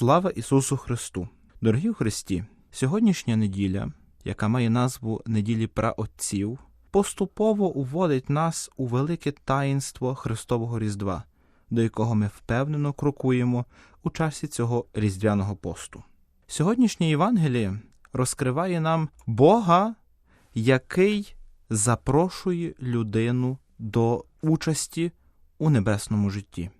Слава Ісусу Христу! Дорогі у Христі! Сьогоднішня неділя, яка має назву неділі праотців, поступово уводить нас у велике таїнство Христового Різдва, до якого ми впевнено крокуємо у часі цього різдвяного посту. Сьогоднішнє Євангеліє розкриває нам Бога, який запрошує людину до участі у небесному житті.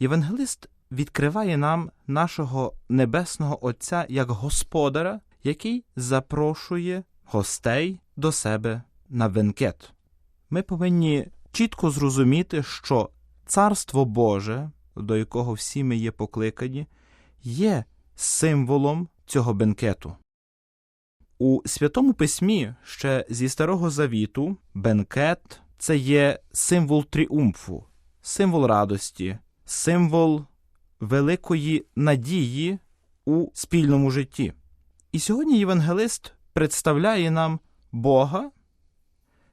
Євангелист відкриває нам нашого небесного Отця як Господара, який запрошує гостей до себе на венкет. Ми повинні чітко зрозуміти, що Царство Боже, до якого всі ми є покликані, є символом цього бенкету. У Святому Письмі ще зі Старого Завіту бенкет це є символ тріумфу, символ радості, символ великої надії у спільному житті. І сьогодні євангелист представляє нам Бога,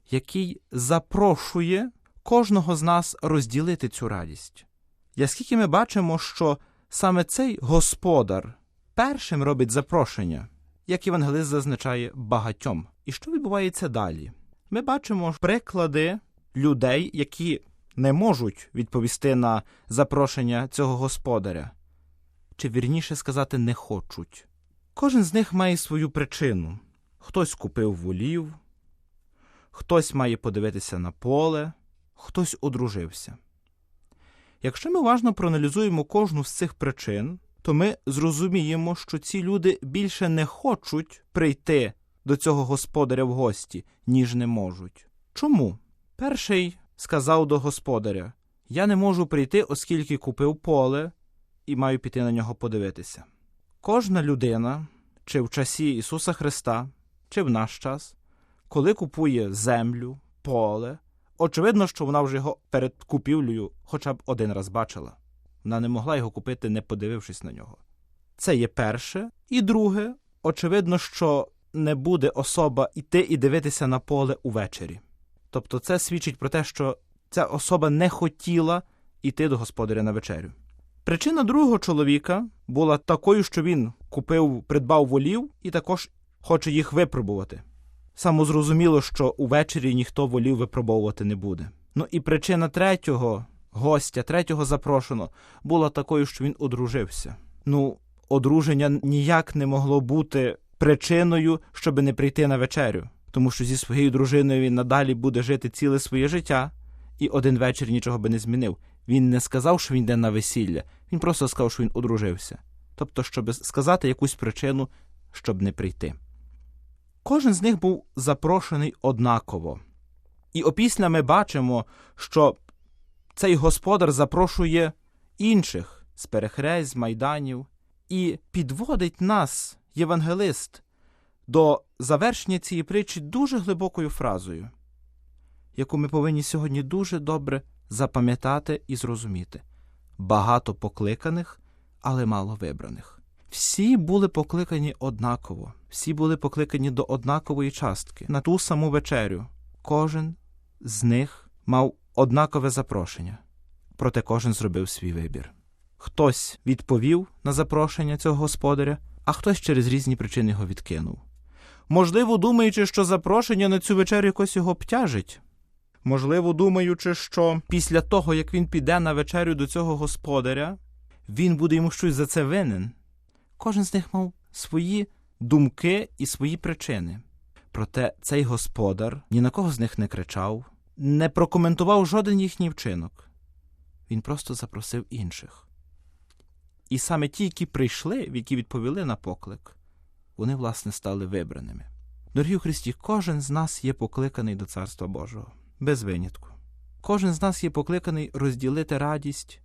який запрошує кожного з нас розділити цю радість. Яскільки ми бачимо, що саме цей господар першим робить запрошення, як євангелист зазначає багатьом. І що відбувається далі? Ми бачимо приклади людей, які не можуть відповісти на запрошення цього господаря, чи вірніше сказати, не хочуть. Кожен з них має свою причину. Хтось купив волів, хтось має подивитися на поле, хтось одружився. Якщо ми уважно проаналізуємо кожну з цих причин, то ми зрозуміємо, що ці люди більше не хочуть прийти до цього господаря в гості, ніж не можуть. Чому? Перший сказав до господаря: Я не можу прийти, оскільки купив поле і маю піти на нього подивитися. Кожна людина, чи в часі Ісуса Христа, чи в наш час, коли купує землю, поле, очевидно, що вона вже його перед купівлею хоча б один раз бачила. Вона не могла його купити, не подивившись на нього. Це є перше. І друге, очевидно, що не буде особа йти і дивитися на поле увечері. Тобто це свідчить про те, що ця особа не хотіла йти до господаря на вечерю. Причина другого чоловіка була такою, що він купив, придбав волів і також хоче їх випробувати. Самозрозуміло, що увечері ніхто волів випробовувати не буде. Ну і причина третього гостя, третього запрошеного, була такою, що він одружився. Ну, одруження ніяк не могло бути причиною, щоб не прийти на вечерю, тому що зі своєю дружиною він надалі буде жити ціле своє життя, і один вечір нічого би не змінив. Він не сказав, що він йде на весілля, він просто сказав, що він одружився. Тобто, щоб сказати якусь причину, щоб не прийти. Кожен з них був запрошений однаково. І опісля ми бачимо, що цей господар запрошує інших з перехресть, майданів, і підводить нас, євангелист, до завершення цієї притчі дуже глибокою фразою, яку ми повинні сьогодні дуже добре запам'ятати і зрозуміти багато покликаних, але мало вибраних. Всі були покликані однаково, всі були покликані до однакової частки на ту саму вечерю. Кожен з них мав однакове запрошення, проте кожен зробив свій вибір. Хтось відповів на запрошення цього господаря, а хтось через різні причини його відкинув. Можливо, думаючи, що запрошення на цю вечерю якось його обтяжить. Можливо, думаючи, що після того, як він піде на вечерю до цього господаря, він буде йому щось за це винен. Кожен з них мав свої думки і свої причини. Проте цей господар ні на кого з них не кричав, не прокоментував жоден їхній вчинок. Він просто запросив інших. І саме ті, які прийшли, які відповіли на поклик, вони, власне, стали вибраними. Дорогі у Христі, кожен з нас є покликаний до Царства Божого, без винятку. Кожен з нас є покликаний розділити радість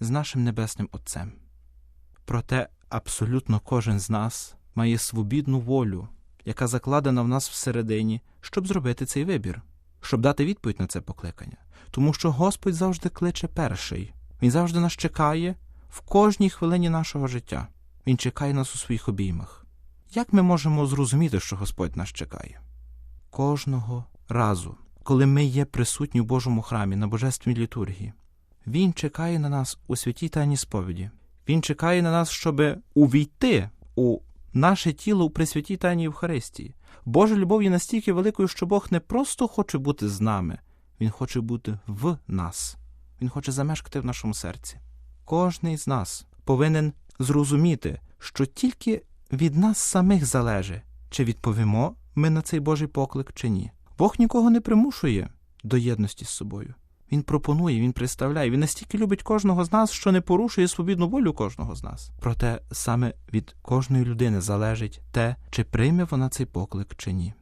з нашим Небесним Отцем. Проте абсолютно кожен з нас має свобідну волю, яка закладена в нас всередині, щоб зробити цей вибір, щоб дати відповідь на це покликання. Тому що Господь завжди кличе перший, Він завжди нас чекає в кожній хвилині нашого життя. Він чекає нас у своїх обіймах. Як ми можемо зрозуміти, що Господь нас чекає? Кожного разу, коли ми є присутні в Божому храмі на Божественній літургії, Він чекає на нас у святій тайній сповіді. Він чекає на нас, щоб увійти у наше тіло у Пресвятій Тайній Євхаристії. Божа любов є настільки великою, що Бог не просто хоче бути з нами, Він хоче бути в нас. Він хоче замешкати в нашому серці. Кожний з нас повинен зрозуміти, що тільки від нас самих залежить, чи відповімо ми на цей Божий поклик, чи ні. Бог нікого не примушує до єдності з собою. Він пропонує, він представляє. Він настільки любить кожного з нас, що не порушує свобідну волю кожного з нас. Проте саме від кожної людини залежить те, чи прийме вона цей поклик, чи ні.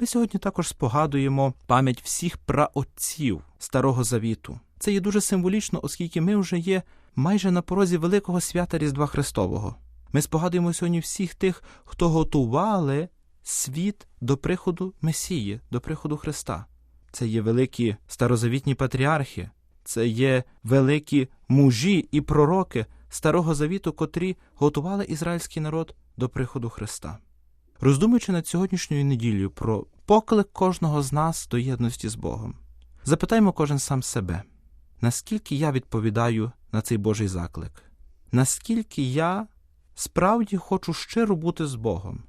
Ми сьогодні також спогадуємо пам'ять всіх праотців Старого Завіту. Це є дуже символічно, оскільки ми вже є майже на порозі великого свята Різдва Христового. Ми спогадуємо сьогодні всіх тих, хто готували світ до приходу Месії, до приходу Христа. Це є великі старозавітні патріархи, це є великі мужі і пророки Старого Завіту, котрі готували ізраїльський народ до приходу Христа. Роздумуючи над сьогоднішньою неділею про поклик кожного з нас до єдності з Богом, запитаймо кожен сам себе, наскільки я відповідаю на цей Божий заклик, наскільки я справді хочу щиро бути з Богом,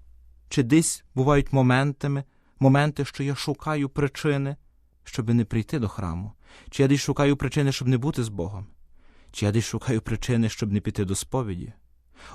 чи десь бувають моментами, моменти, що я шукаю причини, щоб не прийти до храму, чи я десь шукаю причини, щоб не бути з Богом, чи я десь шукаю причини, щоб не піти до сповіді.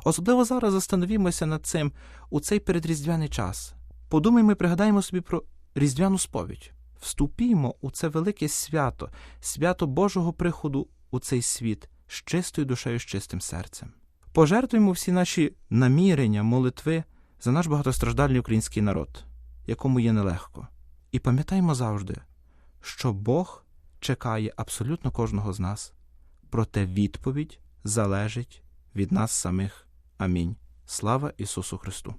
Особливо зараз застановімося над цим у цей передріздвяний час. Подумаймо і пригадаємо собі про різдвяну сповідь. Вступімо у це велике свято, свято Божого приходу у цей світ з чистою душею, з чистим серцем. Пожертвуємо всі наші намірення, молитви за наш багатостраждальний український народ, якому є нелегко. І пам'ятаймо завжди, що Бог чекає абсолютно кожного з нас, проте відповідь залежить від нас самих. Амінь. Слава Ісусу Христу!